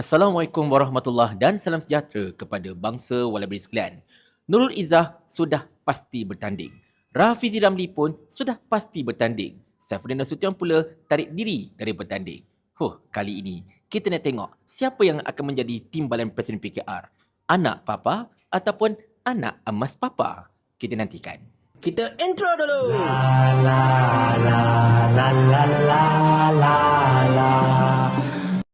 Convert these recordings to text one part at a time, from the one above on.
Assalamualaikum warahmatullahi dan salam sejahtera kepada bangsa Walabri sekalian. Nurul Izzah sudah pasti bertanding. Rafizi Ramli pun sudah pasti bertanding. Saifuddin Nasution pula tarik diri dari bertanding. Huh, kali ini kita nak tengok siapa yang akan menjadi timbalan Presiden PKR. Anak Papa ataupun anak emas Papa. Kita nantikan. Kita intro dulu.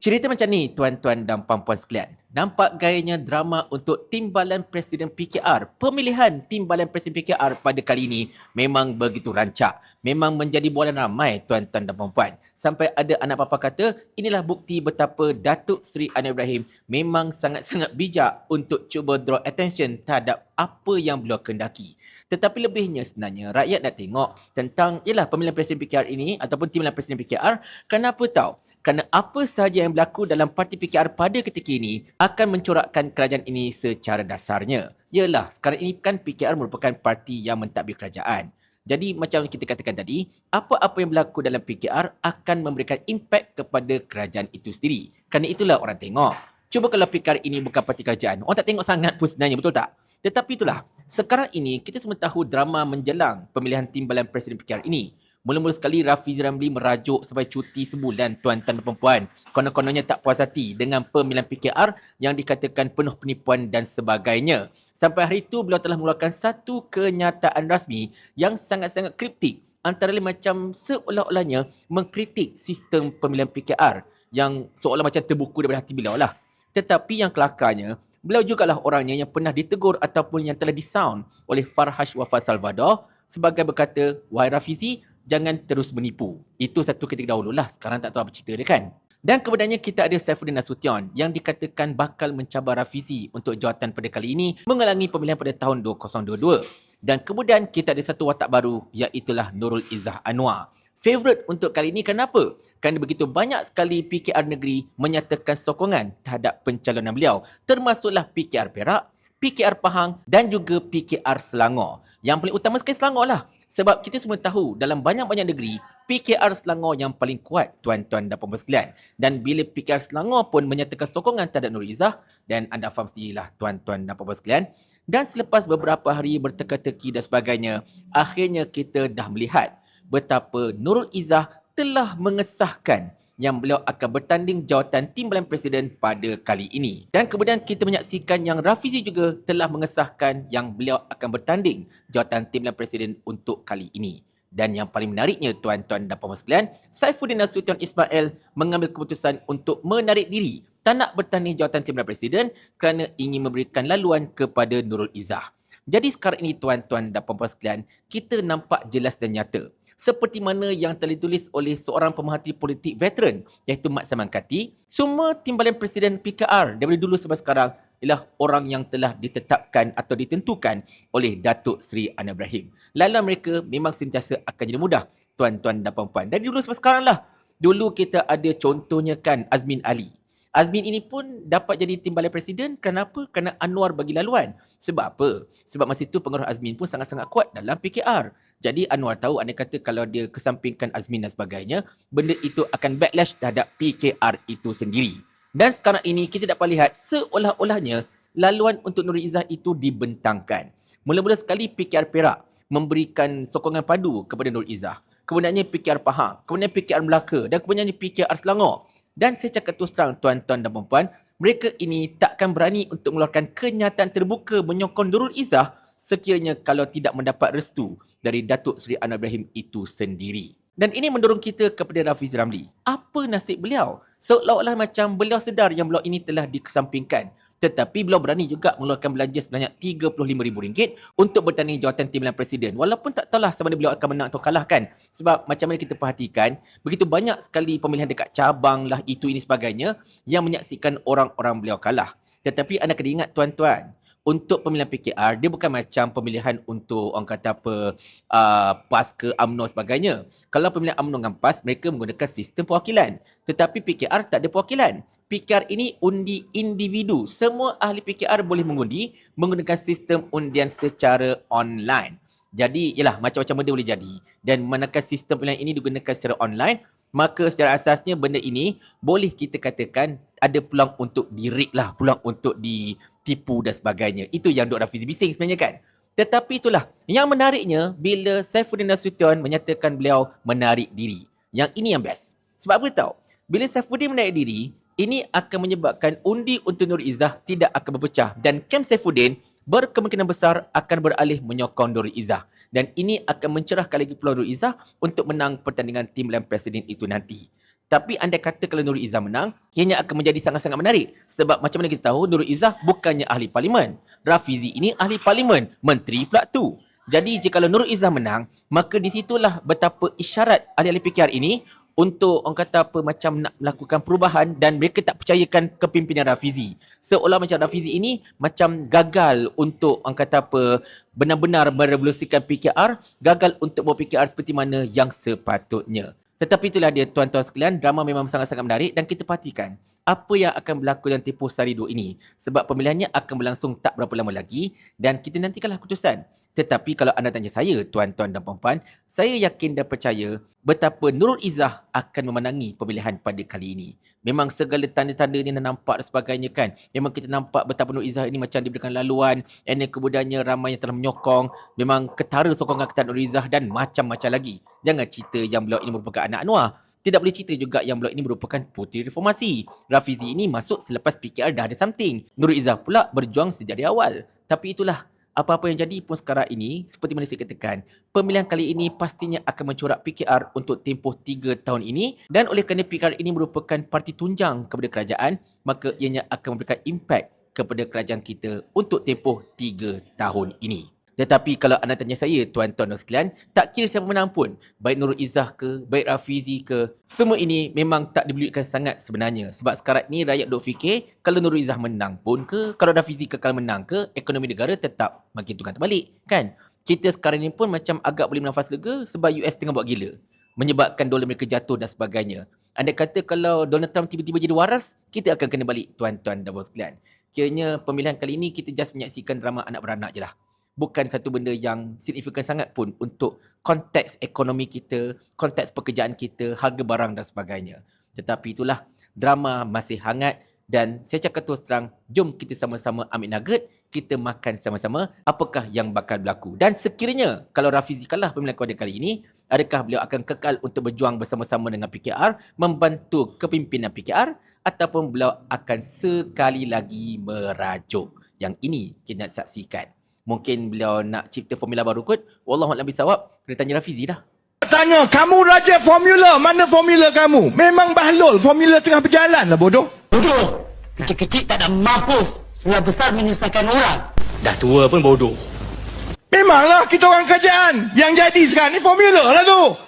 Cerita macam ni tuan-tuan dan puan-puan sekalian. Nampak gayanya drama untuk timbalan Presiden PKR. Pemilihan timbalan Presiden PKR pada kali ini memang begitu rancak. Memang menjadi bualan ramai tuan-tuan dan puan-puan. Sampai ada anak papa kata inilah bukti betapa Datuk Seri Anwar Ibrahim memang sangat-sangat bijak untuk cuba draw attention terhadap apa yang beliau kendaki. Tetapi lebihnya sebenarnya rakyat nak tengok tentang ialah pemilihan Presiden PKR ini ataupun timbalan Presiden PKR kenapa tahu? Kerana apa sahaja yang berlaku dalam parti PKR pada ketika ini akan mencorakkan kerajaan ini secara dasarnya. Yalah, sekarang ini kan PKR merupakan parti yang mentadbir kerajaan. Jadi macam kita katakan tadi, apa-apa yang berlaku dalam PKR akan memberikan impak kepada kerajaan itu sendiri. Kerana itulah orang tengok. Cuba kalau PKR ini bukan parti kerajaan, orang tak tengok sangat pun sebenarnya, betul tak? Tetapi itulah, sekarang ini kita semua tahu drama menjelang pemilihan timbalan Presiden PKR ini. Mula-mula sekali Rafizi Ramli merajuk sampai cuti sebulan tuan-tuan dan perempuan. Konon-kononnya tak puas hati dengan pemilihan PKR yang dikatakan penuh penipuan dan sebagainya. Sampai hari itu beliau telah mengeluarkan satu kenyataan rasmi yang sangat-sangat kriptik. Antara lain macam seolah-olahnya mengkritik sistem pemilihan PKR yang seolah macam terbuku daripada hati beliau lah. Tetapi yang kelakarnya, beliau jugalah orangnya yang pernah ditegur ataupun yang telah disound oleh Farhash Wafat Salvador sebagai berkata, Wahai Rafizi, jangan terus menipu. Itu satu ketika dahulu lah. Sekarang tak tahu apa cerita dia kan. Dan kemudiannya kita ada Saifuddin Nasution yang dikatakan bakal mencabar Rafizi untuk jawatan pada kali ini mengalangi pemilihan pada tahun 2022. Dan kemudian kita ada satu watak baru iaitulah Nurul Izzah Anwar. Favorite untuk kali ini kenapa? Kerana begitu banyak sekali PKR negeri menyatakan sokongan terhadap pencalonan beliau. Termasuklah PKR Perak, PKR Pahang dan juga PKR Selangor. Yang paling utama sekali Selangor lah. Sebab kita semua tahu dalam banyak-banyak negeri, PKR Selangor yang paling kuat tuan-tuan dan puan sekalian. Dan bila PKR Selangor pun menyatakan sokongan terhadap Nur Izzah dan anda faham sendirilah tuan-tuan dan puan sekalian. Dan selepas beberapa hari berteka-teki dan sebagainya, akhirnya kita dah melihat betapa Nurul Izzah telah mengesahkan yang beliau akan bertanding jawatan timbalan presiden pada kali ini. Dan kemudian kita menyaksikan yang Rafizi juga telah mengesahkan yang beliau akan bertanding jawatan timbalan presiden untuk kali ini. Dan yang paling menariknya tuan-tuan dan puan sekalian, Saifuddin Nasution Ismail mengambil keputusan untuk menarik diri tak nak bertanding jawatan timbalan presiden kerana ingin memberikan laluan kepada Nurul Izzah. Jadi sekarang ini tuan-tuan dan puan-puan sekalian, kita nampak jelas dan nyata. Seperti mana yang telah ditulis oleh seorang pemerhati politik veteran iaitu Mat Saman Kati, semua timbalan Presiden PKR daripada dulu sampai sekarang ialah orang yang telah ditetapkan atau ditentukan oleh Datuk Seri Anwar Ibrahim. Lalu mereka memang sentiasa akan jadi mudah tuan-tuan dan puan-puan. Dari dulu sampai sekarang lah. Dulu kita ada contohnya kan Azmin Ali. Azmin ini pun dapat jadi timbalan presiden kenapa? Kerana Anwar bagi laluan. Sebab apa? Sebab masa itu pengaruh Azmin pun sangat-sangat kuat dalam PKR. Jadi Anwar tahu anda kata kalau dia kesampingkan Azmin dan sebagainya, benda itu akan backlash terhadap PKR itu sendiri. Dan sekarang ini kita dapat lihat seolah-olahnya laluan untuk Nur Izzah itu dibentangkan. Mula-mula sekali PKR Perak memberikan sokongan padu kepada Nur Izzah. Kemudiannya PKR Pahang, kemudian PKR Melaka dan kemudiannya PKR Selangor. Dan saya cakap terus terang tuan-tuan dan puan mereka ini takkan berani untuk mengeluarkan kenyataan terbuka menyokong Nurul Izzah sekiranya kalau tidak mendapat restu dari Datuk Seri Anwar Ibrahim itu sendiri. Dan ini mendorong kita kepada Rafiz Ramli. Apa nasib beliau? Seolah-olah macam beliau sedar yang beliau ini telah dikesampingkan tetapi beliau berani juga mengeluarkan belanja sebanyak RM35,000 untuk bertanding jawatan timbalan presiden. Walaupun tak tahulah sama ada beliau akan menang atau kalah kan. Sebab macam mana kita perhatikan, begitu banyak sekali pemilihan dekat cabang lah itu ini sebagainya yang menyaksikan orang-orang beliau kalah. Tetapi anda kena ingat tuan-tuan, untuk pemilihan PKR dia bukan macam pemilihan untuk orang kata apa uh, PAS ke UMNO sebagainya. Kalau pemilihan UMNO dengan PAS mereka menggunakan sistem perwakilan. Tetapi PKR tak ada perwakilan. PKR ini undi individu. Semua ahli PKR boleh mengundi menggunakan sistem undian secara online. Jadi, yalah macam-macam benda boleh jadi. Dan manakala sistem pemilihan ini digunakan secara online, maka secara asasnya benda ini boleh kita katakan ada peluang untuk dirik lah, peluang untuk ditipu dan sebagainya. Itu yang Dr. Rafizi bising sebenarnya kan. Tetapi itulah, yang menariknya bila Saifuddin Nasution menyatakan beliau menarik diri. Yang ini yang best. Sebab apa tahu? Bila Saifuddin menarik diri, ini akan menyebabkan undi untuk Nur Izzah tidak akan berpecah dan kem Saifuddin berkemungkinan besar akan beralih menyokong Nur Izzah dan ini akan mencerahkan lagi peluang Nur Izzah untuk menang pertandingan timbalan presiden itu nanti. Tapi anda kata kalau Nur Izzah menang, ianya akan menjadi sangat-sangat menarik. Sebab macam mana kita tahu Nur Izzah bukannya ahli parlimen. Rafizi ini ahli parlimen, menteri pula tu. Jadi jika Nur Izzah menang, maka di situlah betapa isyarat ahli-ahli PKR ini untuk orang kata apa macam nak melakukan perubahan dan mereka tak percayakan kepimpinan Rafizi. Seolah macam Rafizi ini macam gagal untuk orang kata apa benar-benar merevolusikan PKR, gagal untuk buat PKR seperti mana yang sepatutnya. Tetapi itulah dia tuan-tuan sekalian, drama memang sangat-sangat menarik dan kita perhatikan apa yang akan berlaku dalam tempoh sehari dua ini. Sebab pemilihannya akan berlangsung tak berapa lama lagi dan kita nantikanlah keputusan. Tetapi kalau anda tanya saya, tuan-tuan dan puan-puan, saya yakin dan percaya betapa Nurul Izzah akan memenangi pemilihan pada kali ini. Memang segala tanda-tanda ni nampak dan sebagainya kan. Memang kita nampak betapa Nurul Izzah ini macam diberikan laluan. Then kemudiannya ramai yang telah menyokong. Memang ketara sokongan kepada Nurul Izzah dan macam-macam lagi. Jangan cerita yang beliau ini merupakan anak Anwar. Tidak boleh cerita juga yang beliau ini merupakan puteri reformasi. Rafizi ini masuk selepas PKR dah ada something. Nurul Izzah pula berjuang sejak dari awal. Tapi itulah apa-apa yang jadi pun sekarang ini, seperti mana saya katakan, pemilihan kali ini pastinya akan mencorak PKR untuk tempoh 3 tahun ini dan oleh kerana PKR ini merupakan parti tunjang kepada kerajaan, maka ianya akan memberikan impak kepada kerajaan kita untuk tempoh 3 tahun ini. Tetapi kalau anda tanya saya, tuan-tuan dan sekalian, tak kira siapa menang pun, baik Nurul Izzah ke, baik Rafizi ke, semua ini memang tak dibeluitkan sangat sebenarnya. Sebab sekarang ni rakyat duk fikir, kalau Nurul Izzah menang pun ke, kalau Rafizi kekal menang ke, ekonomi negara tetap makin tukar terbalik, kan? Kita sekarang ni pun macam agak boleh bernafas lega sebab US tengah buat gila. Menyebabkan dolar mereka jatuh dan sebagainya. Anda kata kalau Donald Trump tiba-tiba jadi waras, kita akan kena balik tuan-tuan dan bos sekalian. Kiranya pemilihan kali ini kita just menyaksikan drama anak beranak je lah bukan satu benda yang signifikan sangat pun untuk konteks ekonomi kita, konteks pekerjaan kita, harga barang dan sebagainya. Tetapi itulah drama masih hangat dan saya cakap terus terang, jom kita sama-sama ambil nugget, kita makan sama-sama apakah yang bakal berlaku. Dan sekiranya kalau Rafizi kalah pemilihan kuada kali ini, adakah beliau akan kekal untuk berjuang bersama-sama dengan PKR, membantu kepimpinan PKR ataupun beliau akan sekali lagi merajuk. Yang ini kita nak saksikan. Mungkin beliau nak cipta formula baru kot. Wallahualam bisawab. Kena tanya Rafizi dah. Tanya, kamu raja formula, mana formula kamu? Memang bahlul, formula tengah berjalan lah bodoh. Bodoh. Kecil-kecil tak ada mampus. Sebelah besar menyusahkan orang. Dah tua pun bodoh. Memanglah kita orang kerajaan. Yang jadi sekarang ni formula lah tu.